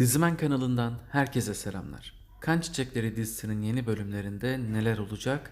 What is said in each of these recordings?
Dizimen kanalından herkese selamlar. Kan Çiçekleri dizisinin yeni bölümlerinde neler olacak?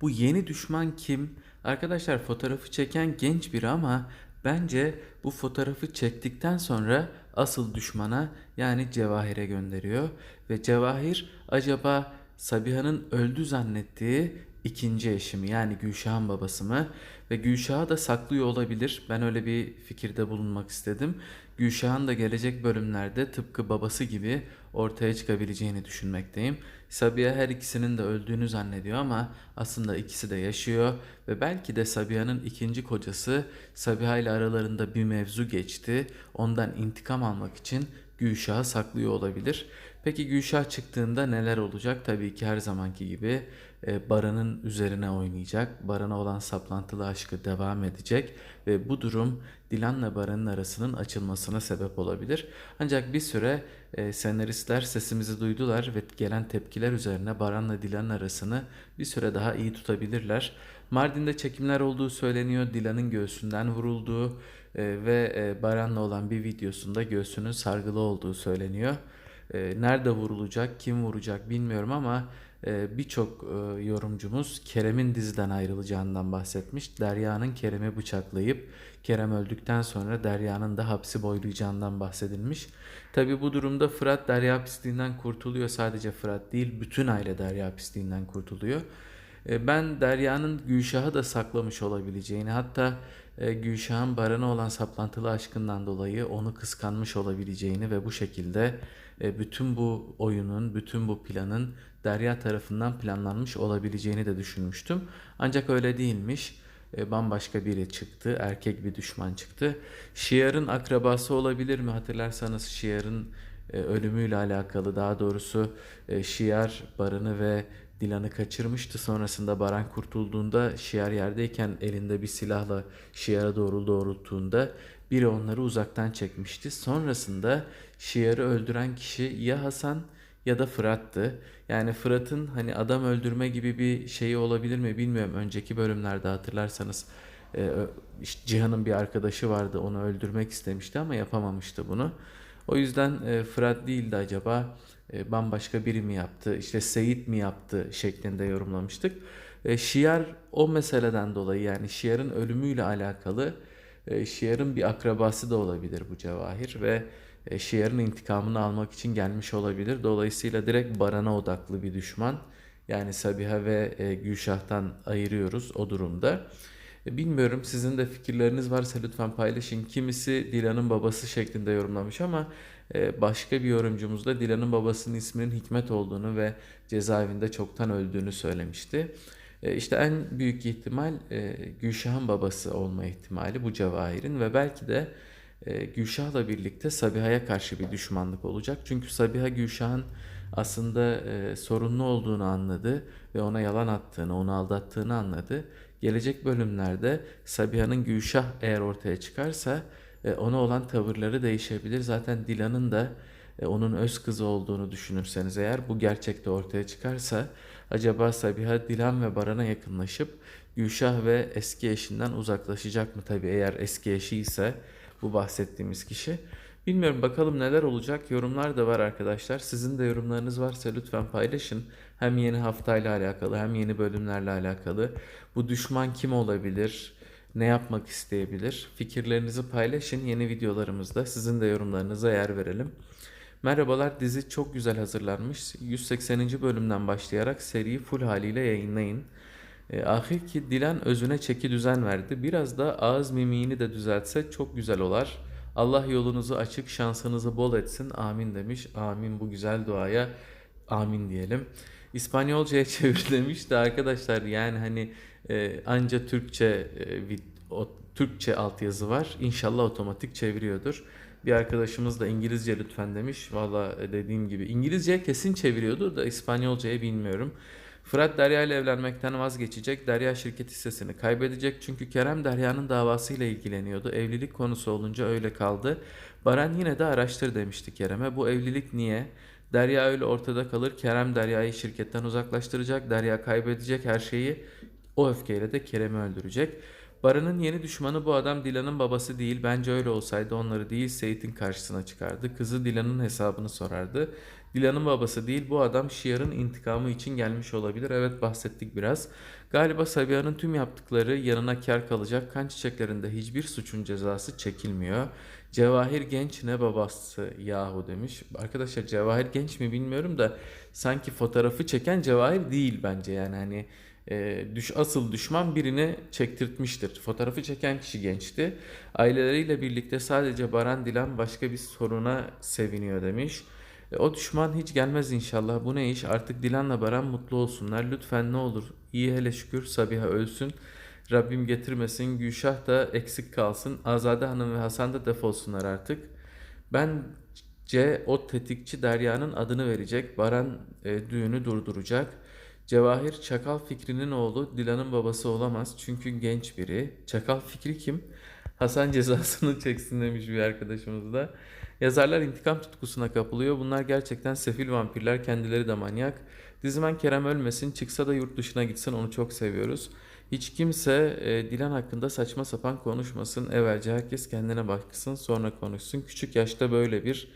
Bu yeni düşman kim? Arkadaşlar fotoğrafı çeken genç biri ama bence bu fotoğrafı çektikten sonra asıl düşmana yani Cevahir'e gönderiyor. Ve Cevahir acaba Sabiha'nın öldü zannettiği ikinci eşi mi yani Gülşah'ın babası mı? Ve Gülşah'ı da saklıyor olabilir. Ben öyle bir fikirde bulunmak istedim. Gülşah'ın da gelecek bölümlerde tıpkı babası gibi ortaya çıkabileceğini düşünmekteyim. Sabiha her ikisinin de öldüğünü zannediyor ama aslında ikisi de yaşıyor ve belki de Sabiha'nın ikinci kocası Sabiha ile aralarında bir mevzu geçti. Ondan intikam almak için Gülşah'ı saklıyor olabilir. Peki Gülşah çıktığında neler olacak? Tabii ki her zamanki gibi e, Baran'ın üzerine oynayacak. Baran'a olan saplantılı aşkı devam edecek ve bu durum Dilan'la Baran'ın arasının açılmasına sebep olabilir. Ancak bir süre e, senaristler sesimizi duydular ve gelen tepkiler üzerine Baran'la Dilan'ın arasını bir süre daha iyi tutabilirler. Mardin'de çekimler olduğu söyleniyor. Dilan'ın göğsünden vurulduğu e, ve Baran'la olan bir videosunda göğsünün sargılı olduğu söyleniyor. E, nerede vurulacak, kim vuracak bilmiyorum ama e, birçok e, yorumcumuz Kerem'in diziden ayrılacağından bahsetmiş. Derya'nın Kerem'i bıçaklayıp Kerem öldükten sonra Derya'nın da hapsi boylayacağından bahsedilmiş. Tabi bu durumda Fırat Derya pisliğinden kurtuluyor. Sadece Fırat değil bütün aile Derya pisliğinden kurtuluyor. E, Ben Derya'nın Gülşah'ı da saklamış olabileceğini hatta e, Gülşah'ın Baran'a olan saplantılı aşkından dolayı onu kıskanmış olabileceğini ve bu şekilde bütün bu oyunun, bütün bu planın Derya tarafından planlanmış olabileceğini de düşünmüştüm. Ancak öyle değilmiş. E, Bambaşka biri çıktı, erkek bir düşman çıktı. Şiar'ın akrabası olabilir mi? Hatırlarsanız Şiar'ın e, ölümüyle alakalı daha doğrusu e, Şiar Baran'ı ve Dilan'ı kaçırmıştı. Sonrasında Baran kurtulduğunda Şiar yerdeyken elinde bir silahla Şiar'a doğru doğrulttuğunda biri onları uzaktan çekmişti. Sonrasında Şiar'ı öldüren kişi ya Hasan ya da Fırat'tı. Yani Fırat'ın hani adam öldürme gibi bir şeyi olabilir mi bilmiyorum. Önceki bölümlerde hatırlarsanız e, işte Cihan'ın bir arkadaşı vardı onu öldürmek istemişti ama yapamamıştı bunu. O yüzden e, Fırat değildi acaba e, bambaşka biri mi yaptı işte Seyit mi yaptı şeklinde yorumlamıştık. E, Şiar o meseleden dolayı yani Şiar'ın ölümüyle alakalı e, Şiar'ın bir akrabası da olabilir bu Cevahir ve e, Şiar'ın intikamını almak için gelmiş olabilir. Dolayısıyla direkt Baran'a odaklı bir düşman. Yani Sabiha ve e, Gülşah'tan ayırıyoruz o durumda. E, Bilmiyorum sizin de fikirleriniz varsa lütfen paylaşın. Kimisi Dilan'ın babası şeklinde yorumlamış ama e, başka bir yorumcumuz da Dilan'ın babasının isminin Hikmet olduğunu ve cezaevinde çoktan öldüğünü söylemişti. E, İşte en büyük ihtimal e, Gülşah'ın babası olma ihtimali bu Cevahir'in ve belki de e, Gülşah'la birlikte Sabiha'ya karşı bir düşmanlık olacak. Çünkü Sabiha Gülşah'ın aslında sorunlu olduğunu anladı ve ona yalan attığını, onu aldattığını anladı. Gelecek bölümlerde Sabiha'nın Gülşah eğer ortaya çıkarsa ona olan tavırları değişebilir. Zaten Dilan'ın da onun öz kızı olduğunu düşünürseniz eğer bu gerçekte ortaya çıkarsa acaba Sabiha Dilan ve Baran'a yakınlaşıp Gülşah ve eski eşinden uzaklaşacak mı? Tabii eğer eski eşi ise bu bahsettiğimiz kişi. Bilmiyorum bakalım neler olacak. Yorumlar da var arkadaşlar. Sizin de yorumlarınız varsa lütfen paylaşın. Hem yeni haftayla alakalı hem yeni bölümlerle alakalı. Bu düşman kim olabilir? Ne yapmak isteyebilir? Fikirlerinizi paylaşın yeni videolarımızda. Sizin de yorumlarınıza yer verelim. Merhabalar dizi çok güzel hazırlanmış. 180. bölümden başlayarak seriyi full haliyle yayınlayın. E, ahir ki Dilan özüne çeki düzen verdi. Biraz da ağız mimiğini de düzeltse çok güzel olar. Allah yolunuzu açık, şansınızı bol etsin. Amin demiş. Amin bu güzel duaya amin diyelim. İspanyolcaya çevir demiş de arkadaşlar yani hani e, anca Türkçe e, vid- o, Türkçe altyazı var. İnşallah otomatik çeviriyordur. Bir arkadaşımız da İngilizce lütfen demiş. Valla e, dediğim gibi İngilizce kesin çeviriyordur da İspanyolcaya bilmiyorum. Fırat Derya ile evlenmekten vazgeçecek. Derya şirket hissesini kaybedecek. Çünkü Kerem Derya'nın davasıyla ilgileniyordu. Evlilik konusu olunca öyle kaldı. Baran yine de araştır demişti Kerem'e. Bu evlilik niye? Derya öyle ortada kalır. Kerem Derya'yı şirketten uzaklaştıracak. Derya kaybedecek her şeyi. O öfkeyle de Kerem'i öldürecek. Baran'ın yeni düşmanı bu adam Dilan'ın babası değil. Bence öyle olsaydı onları değil Seyit'in karşısına çıkardı. Kızı Dilan'ın hesabını sorardı. Dilan'ın babası değil bu adam Şiar'ın intikamı için gelmiş olabilir. Evet bahsettik biraz. Galiba Sabiha'nın tüm yaptıkları yanına kar kalacak. Kan çiçeklerinde hiçbir suçun cezası çekilmiyor. Cevahir genç ne babası yahu demiş. Arkadaşlar Cevahir genç mi bilmiyorum da sanki fotoğrafı çeken Cevahir değil bence yani hani e, düş asıl düşman birini çektirtmiştir. Fotoğrafı çeken kişi gençti. Aileleriyle birlikte sadece Baran Dilan başka bir soruna seviniyor demiş. E, o düşman hiç gelmez inşallah. Bu ne iş? Artık Dilan'la Baran mutlu olsunlar. Lütfen ne olur. İyi hele şükür Sabiha ölsün. Rabbim getirmesin. Gülşah da eksik kalsın. Azade Hanım ve Hasan da defolsunlar artık. Bence o tetikçi Derya'nın adını verecek. Baran e, düğünü durduracak. Cevahir Çakal Fikri'nin oğlu Dilan'ın babası olamaz. Çünkü genç biri. Çakal Fikri kim? Hasan cezasını çeksin demiş bir arkadaşımız da. Yazarlar intikam tutkusuna kapılıyor. Bunlar gerçekten sefil vampirler. Kendileri de manyak. Dizmen Kerem ölmesin. Çıksa da yurt dışına gitsin. Onu çok seviyoruz. Hiç kimse e, Dilan hakkında saçma sapan konuşmasın. Evvelce herkes kendine baksın sonra konuşsun. Küçük yaşta böyle bir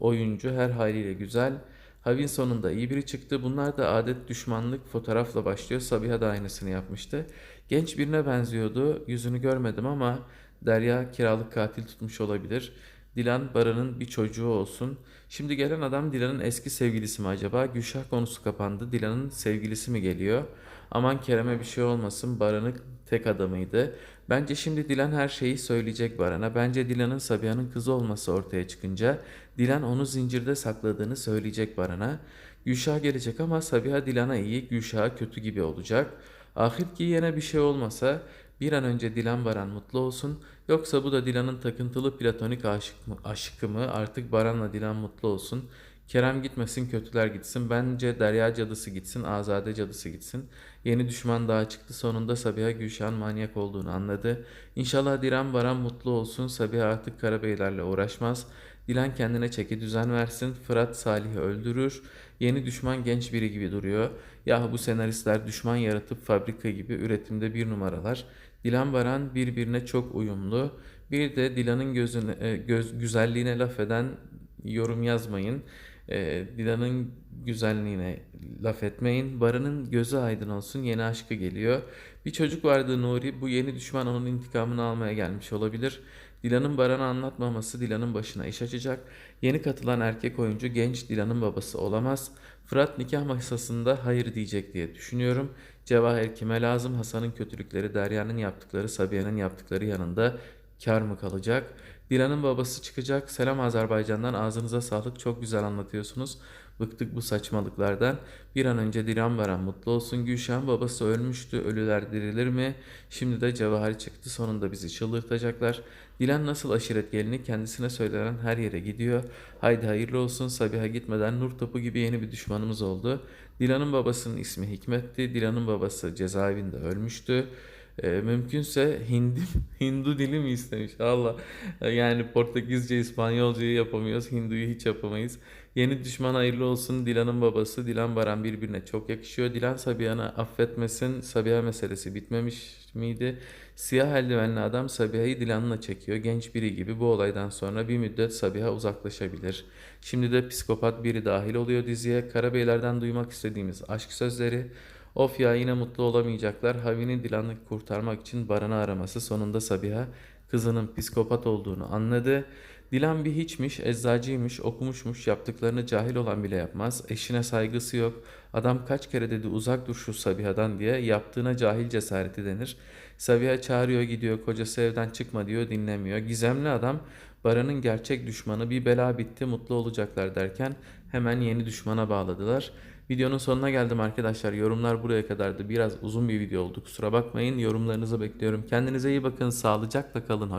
oyuncu her haliyle güzel. Havin sonunda iyi biri çıktı. Bunlar da adet düşmanlık fotoğrafla başlıyor. Sabiha da aynısını yapmıştı. Genç birine benziyordu. Yüzünü görmedim ama Derya kiralık katil tutmuş olabilir. Dilan Baran'ın bir çocuğu olsun. Şimdi gelen adam Dilan'ın eski sevgilisi mi acaba? Gülşah konusu kapandı. Dilan'ın sevgilisi mi geliyor? Aman Kerem'e bir şey olmasın. Baran'ın tek adamıydı. Bence şimdi Dilan her şeyi söyleyecek Baran'a. Bence Dilan'ın Sabiha'nın kızı olması ortaya çıkınca Dilan onu zincirde sakladığını söyleyecek Baran'a. Gülşah gelecek ama Sabiha Dilan'a iyi, Gülşah'a kötü gibi olacak. Ahir ki yine bir şey olmasa bir an önce Dilan Baran mutlu olsun. Yoksa bu da Dilan'ın takıntılı platonik aşık mı, aşkı mı? Artık Baran'la Dilan mutlu olsun. Kerem gitmesin kötüler gitsin. Bence Derya cadısı gitsin. Azade cadısı gitsin. Yeni düşman daha çıktı. Sonunda Sabiha Gülşah'ın manyak olduğunu anladı. İnşallah Dilan Baran mutlu olsun. Sabiha artık Karabeylerle uğraşmaz. Dilan kendine çeki düzen versin. Fırat Salih'i öldürür. Yeni düşman genç biri gibi duruyor. Yahu bu senaristler düşman yaratıp fabrika gibi üretimde bir numaralar. Dilan Baran birbirine çok uyumlu. Bir de Dilan'ın gözüne, e, göz, güzelliğine laf eden yorum yazmayın. E, Dilan'ın güzelliğine laf etmeyin. Baran'ın gözü aydın olsun. Yeni aşkı geliyor. Bir çocuk vardı Nuri. Bu yeni düşman onun intikamını almaya gelmiş olabilir. Dilan'ın Baran'a anlatmaması Dilan'ın başına iş açacak. Yeni katılan erkek oyuncu genç Dilan'ın babası olamaz. Fırat nikah masasında hayır diyecek diye düşünüyorum. Cevahir kime lazım? Hasan'ın kötülükleri, Derya'nın yaptıkları, Sabiha'nın yaptıkları yanında kar mı kalacak? Dilan'ın babası çıkacak. Selam Azerbaycan'dan. Ağzınıza sağlık. Çok güzel anlatıyorsunuz. Bıktık bu saçmalıklardan. Bir an önce Dilan Baran mutlu olsun. Gülşah'ın babası ölmüştü. Ölüler dirilir mi? Şimdi de Cevahir çıktı. Sonunda bizi çıldırtacaklar. Dilan nasıl aşiret gelini kendisine söylenen her yere gidiyor. Haydi hayırlı olsun. Sabiha gitmeden nur topu gibi yeni bir düşmanımız oldu. Dilan'ın babasının ismi Hikmet'ti. Dilan'ın babası cezaevinde ölmüştü. E, mümkünse Hindi, Hindu dili mi istemiş? Allah. Yani Portekizce, İspanyolcayı yapamıyoruz. Hindu'yu hiç yapamayız. Yeni düşman hayırlı olsun. Dilan'ın babası Dilan Baran birbirine çok yakışıyor. Dilan Sabiha'nı affetmesin. Sabiha meselesi bitmemiş miydi? Siyah eldivenli adam Sabiha'yı Dilan'la çekiyor. Genç biri gibi bu olaydan sonra bir müddet Sabiha uzaklaşabilir. Şimdi de psikopat biri dahil oluyor diziye. Karabeylerden duymak istediğimiz aşk sözleri. Of ya yine mutlu olamayacaklar. Havi'nin Dilan'ı kurtarmak için Baran'ı araması sonunda Sabiha kızının psikopat olduğunu anladı. Dilan bir hiçmiş, eczacıymış, okumuşmuş, yaptıklarını cahil olan bile yapmaz. Eşine saygısı yok. Adam kaç kere dedi uzak dur şu Sabiha'dan diye yaptığına cahil cesareti denir. Sabiha çağırıyor gidiyor, kocası evden çıkma diyor dinlemiyor. Gizemli adam Baran'ın gerçek düşmanı bir bela bitti mutlu olacaklar derken hemen yeni düşmana bağladılar. Videonun sonuna geldim arkadaşlar. Yorumlar buraya kadardı. Biraz uzun bir video oldu. Kusura bakmayın. Yorumlarınızı bekliyorum. Kendinize iyi bakın. Sağlıcakla kalın.